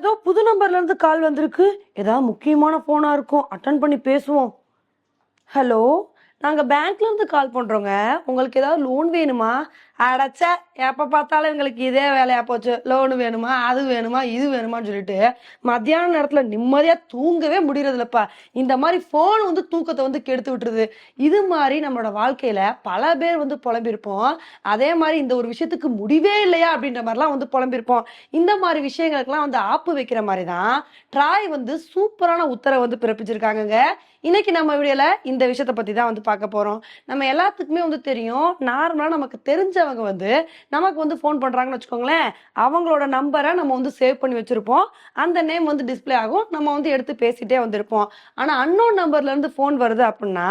ஏதோ புது நம்பர்ல இருந்து கால் வந்திருக்கு. ஏதாவது முக்கியமான போனா இருக்கும். அட்டன் பண்ணி பேசுவோம். ஹலோ நாங்க பேங்க்ல இருந்து கால் பண்றோங்க. உங்களுக்கு ஏதாவது லோன் வேணுமா? அடைச்ச எப்ப பார்த்தாலும் எங்களுக்கு இதே வேலையா போச்சு. லோனு வேணுமா அது வேணுமா இது வேணுமான்னு சொல்லிட்டு மத்தியான நேரத்துல நிம்மதியா தூங்கவே முடியறதில்லப்பா. இந்த மாதிரி போன் வந்து தூக்கத்தை வந்து கெடுத்து விட்டுருது. இது மாதிரி நம்மளோட வாழ்க்கையில பல பேர் வந்து புலம்பிருப்போம். அதே மாதிரி இந்த ஒரு விஷயத்துக்கு முடிவே இல்லையா அப்படின்ற மாதிரிலாம் வந்து புலம்பிருப்போம். இந்த மாதிரி விஷயங்களுக்கெல்லாம் வந்து ஆப்பு வைக்கிற மாதிரி தான் ட்ராய் வந்து சூப்பரான உத்தரவை வந்து பிறப்பிச்சிருக்காங்கங்க. இன்னைக்கு நம்ம வீடியோல இந்த விஷயத்தை பத்தி தான் வந்து பார்க்க போறோம். நம்ம எல்லாத்துக்குமே வந்து தெரியும். நார்மலா நமக்கு தெரிஞ்ச தெரிஞ்சவங்க வந்து நமக்கு வந்து ஃபோன் பண்ணுறாங்கன்னு வச்சுக்கோங்களேன் அவங்களோட நம்பரை நம்ம வந்து சேவ் பண்ணி வச்சுருப்போம். அந்த நேம் வந்து டிஸ்பிளே ஆகும். நம்ம வந்து எடுத்து பேசிகிட்டே வந்திருப்போம். ஆனால் அன்னோன் நம்பர்லேருந்து ஃபோன் வருது அப்படின்னா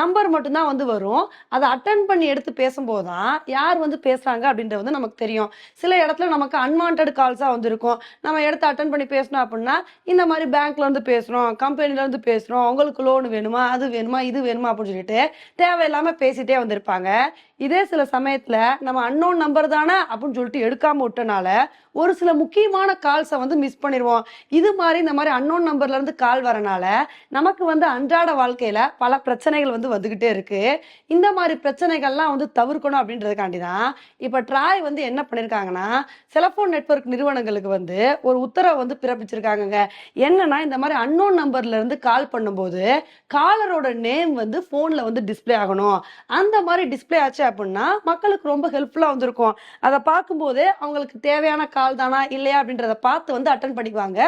நம்பர் மட்டும்தான் வந்து வரும். அதை அட்டன் பண்ணி எடுத்து பேசும்போது தான் யார் வந்து பேசுகிறாங்க அப்படின்றது வந்து நமக்கு தெரியும். சில இடத்துல நமக்கு அன்வான்ட் கால்ஸாக வந்திருக்கும். நம்ம எடுத்து அட்டன் பண்ணி பேசணும் அப்படின்னா இந்த மாதிரி பேங்க்லேருந்து பேசுகிறோம் கம்பெனிலேருந்து பேசுகிறோம் உங்களுக்கு லோன் வேணுமா அது வேணுமா இது வேணுமா அப்படின்னு சொல்லிட்டு தேவையில்லாமல் பேசிகிட்டே வந்திருப்பாங்க. இதே சில சமயத்தில் நம்ம அன்னோன் நம்பர் தானே அப்படின்னு சொல்லிட்டு எடுக்காம விட்டனால ஒரு சில முக்கியமான கால்ஸை வந்து மிஸ் பண்ணிடுவோம் இது மாதிரி இந்த மாதிரி அன்னோன் நம்பர்ல இருந்து கால் வரனால நமக்கு வந்து அன்றாட வாழ்க்கையில பல பிரச்சனைகள் வந்து வந்துகிட்டே இருக்கு. இந்த மாதிரி பிரச்சனைகள்லாம் வந்து தவிர்க்கணும் அப்படின்றதுக்காண்டி தான் இப்ப ட்ராய் வந்து என்ன பண்ணிருக்காங்கன்னா செலபோன் நெட்வொர்க் நிறுவனங்களுக்கு வந்து ஒரு உத்தரவை வந்து பிறப்பிச்சிருக்காங்கங்க. என்னன்னா இந்த மாதிரி அன்னோன் நம்பர்ல இருந்து கால் பண்ணும்போது காலரோட நேம் வந்து போன்ல வந்து டிஸ்ப்ளே ஆகணும். அந்த மாதிரி டிஸ்பிளே ஆச்சு அப்படின்னா மக்களுக்கு ரொம்ப ஹெல்ப்ஃபுல்லாக வந்திருக்கும். அதை பார்க்கும்போது அவங்களுக்கு தேவையான கால் தானா இல்லையா அப்படின்றத பார்த்து வந்து அட்டன் பண்ணிக்குவாங்க.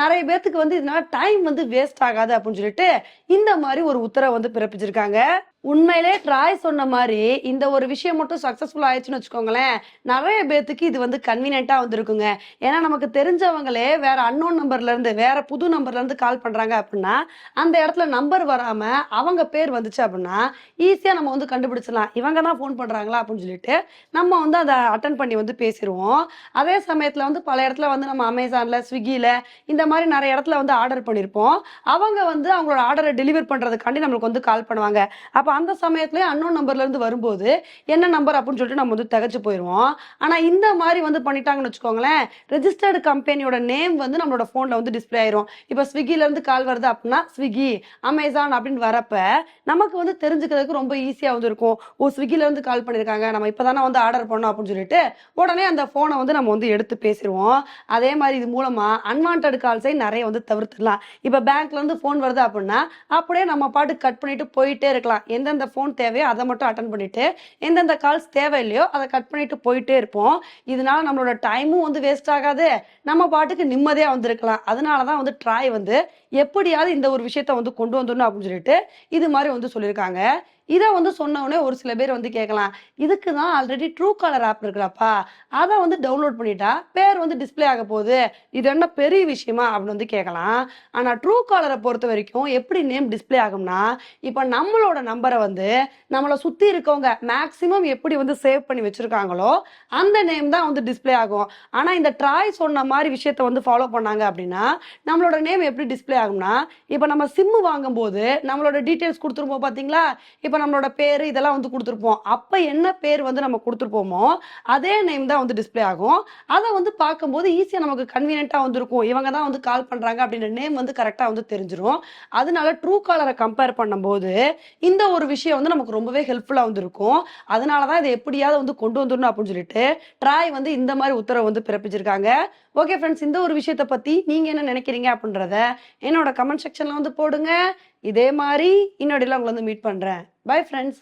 நிறைய பேர்த்துக்கு வந்து இதனால டைம் வந்து வேஸ்ட் ஆகாது அப்படின்னு சொல்லிட்டு இந்த மாதிரி ஒரு உத்தரவு வந்து பிறப்பிச்சிருக்காங்க. உண்மையிலே ட்ராய் சொன்ன மாதிரி இந்த ஒரு விஷயம் மட்டும் சக்சஸ்ஃபுல் ஆயிடுச்சுன்னு வச்சுக்கோங்களேன் நிறைய பேர்த்துக்கு இது வந்து கன்வீனியண்ட்டாக வந்திருக்குங்க. ஏன்னா நமக்கு தெரிஞ்சவங்களே வேற அன்னோன் நம்பர்லேருந்து வேற புது நம்பர்லேருந்து கால் பண்ணுறாங்க அப்படின்னா அந்த இடத்துல நம்பர் வராமல் அவங்க பேர் வந்துச்சு அப்படின்னா ஈஸியாக நம்ம வந்து கண்டுபிடிச்சிடலாம். இவங்க தான் ஃபோன் பண்ணுறாங்களா அப்படின்னு சொல்லிட்டு நம்ம வந்து அதை அட்டன் பண்ணி வந்து பேசிடுவோம். அதே சமயத்தில் வந்து பல இடத்துல வந்து நம்ம அமேசானில் ஸ்விக்கியில் இந்த மாதிரி நிறைய இடத்துல வந்து ஆர்டர் பண்ணியிருப்போம் அவங்க வந்து அவங்களோட ஆர்டரை டெலிவர் பண்ணுறதுக்காண்டி நம்மளுக்கு வந்து கால் பண்ணுவாங்க. அப்போ அந்த சமயத்துல அன்னோன் நம்பர்ல இருந்து வரும்போது என்ன நம்பர் அப்படின்னு சொல்லிட்டு நம்ம வந்து தகச்சு போயிடுவோம் ஆனா இந்த மாதிரி வந்து பண்ணிட்டாங்கன்னு வச்சுக்கோங்களேன் ரெஜிஸ்டர்டு கம்பெனியோட நேம் வந்து நம்மளோட போன்ல வந்து டிஸ்ப்ளே ஆயிரும். இப்போ ஸ்விக்கில இருந்து கால் வருது அப்படின்னா ஸ்விக்கி அமேசான் அப்படின்னு வரப்ப நமக்கு வந்து தெரிஞ்சுக்கிறதுக்கு ரொம்ப ஈஸியா வந்து இருக்கும். ஓ ஸ்விக்கில இருந்து கால் பண்ணிருக்காங்க நம்ம இப்பதானே வந்து ஆர்டர் பண்ணோம் அப்படின்னு சொல்லிட்டு உடனே அந்த போனை வந்து நம்ம வந்து எடுத்து பேசிடுவோம் அதே மாதிரி இது மூலமா அன்வான்ட் கால்ஸை நிறைய வந்து தவிர்த்துடலாம். இப்போ பேங்க்ல இருந்து போன் வருது அப்படின்னா அப்படியே நம்ம பாட்டு கட் பண்ணிட்டு போயிட்டே இருக்கலாம். எந்தெந்த ஃபோன் தேவையோ அதை மட்டும் அட்டன் பண்ணிட்டு எந்தெந்த கால்ஸ் தேவையில்லையோ அதை கட் பண்ணிட்டு போயிட்டே இருப்போம். இதனால நம்மளோட டைமும் வந்து வேஸ்ட் ஆகாது. நம்ம பாட்டுக்கு நிம்மதியா வந்திருக்கலாம். அதனால தான் வந்து ட்ராய் வந்து எப்படியாவது இந்த ஒரு விஷயத்த வந்து கொண்டு வந்துடணும் அப்படின்னு சொல்லிட்டு இது மாதிரி வந்து சொல்லியிருக்காங்க. இதை வந்து சொன்னவுடனே ஒரு சில பேர் வந்து கேட்கலாம் இதுக்கு தான் ஆல்ரெடி ட்ரூ காலர் ஆப் இருக்குல்லப்பா அதை வந்து டவுன்லோட் பண்ணிட்டா பேர் வந்து டிஸ்ப்ளே ஆக போகுது இது என்ன பெரிய விஷயமா அப்படின்னு வந்து கேட்கலாம் ஆனால் ட்ரூ காலரை பொறுத்த வரைக்கும் எப்படி நேம் டிஸ்ப்ளே ஆகும்னா இப்போ நம்மளோட நம்பரை வந்து நம்மளை சுற்றி இருக்கவங்க மேக்ஸிமம் எப்படி வந்து சேவ் பண்ணி வச்சிருக்காங்களோ அந்த நேம் தான் வந்து டிஸ்ப்ளே ஆகும். ஆனால் இந்த ட்ராய் சொன்ன மாதிரி விஷயத்த வந்து ஃபாலோ பண்ணாங்க அப்படின்னா நம்மளோட நேம் எப்படி டிஸ்ப்ளே ஆகும்னா இப்போ நம்ம சிம்மு வாங்கும்போது நம்மளோட டீட்டெயில்ஸ் கொடுத்துருப்போம் பார்த்தீங்களா இப்போ நம்மளோட பேர் இதெல்லாம் வந்து கொடுத்துருப்போம். அப்போ என்ன பேர் வந்து நம்ம கொடுத்துருப்போமோ அதே நேம் தான் வந்து டிஸ்ப்ளே ஆகும். அதை வந்து பார்க்கும்போது ஈஸியாக நமக்கு கன்வீனியண்ட்டாக வந்துருக்கும். இவங்க தான் வந்து கால் பண்ணுறாங்க அப்படின்ற நேம் வந்து கரெக்டாக வந்து தெரிஞ்சிடும் அதனால ட்ரூ காலரை கம்பேர் பண்ணும்போது இந்த ஒரு விஷயம் வந்து நமக்கு ரொம்பவே ஹெல்ப்ஃபுல்லாக வந்து இருக்கும் அதனால தான் இதை எப்படியாவது வந்து கொண்டு வந்துடணும் அப்படின்னு சொல்லிட்டு ட்ராய் வந்து இந்த மாதிரி உத்தரவு வந்து பிறப்பிச்சிருக்காங்க. ஓகே ஃப்ரெண்ட்ஸ் இந்த ஒரு விஷயத்தை பற்றி நீங்கள் என்ன நினைக்கிறீங்க அப்படின்றத என்னோட கமெண்ட் செக்ஷனில் வந்து போடுங்க. இதே மாதிரி இன்னொடையில் உங்களை வந்து மீட் பண்ணுறேன் பை ஃப்ரெண்ட்ஸ்